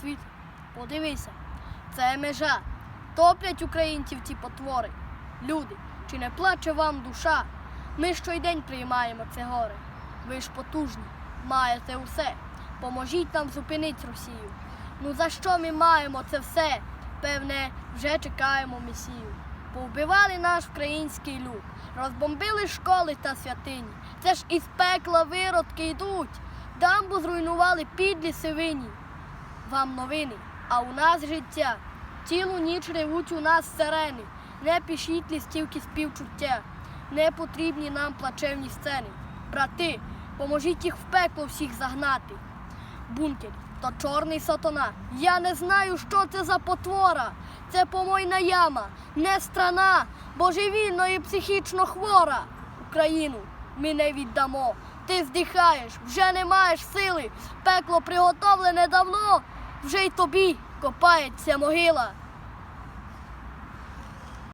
світ. Подивися, це межа. Топлять українців ці потвори. Люди, чи не плаче вам душа? Ми щодень приймаємо це горе. Ви ж потужні, маєте усе. Поможіть нам зупинити Росію. Ну за що ми маємо це все? Певне, вже чекаємо месію. Повбивали наш український люд, розбомбили школи та святині. Це ж із пекла виродки йдуть. Дамбу зруйнували підлі сивині. Вам новини, а у нас життя. Цілу ніч ревуть у нас сирени. Не пишіть листівки співчуття. Не потрібні нам плачевні сцени. Брати, поможіть їх в пекло всіх загнати. Бункер то чорний сатана. Я не знаю, що це за потвора. Це помойна яма, не страна, божевільно і психічно хвора. Україну ми не віддамо. Ти здихаєш, вже не маєш сили. Пекло приготовлене давно, вже й тобі копається могила.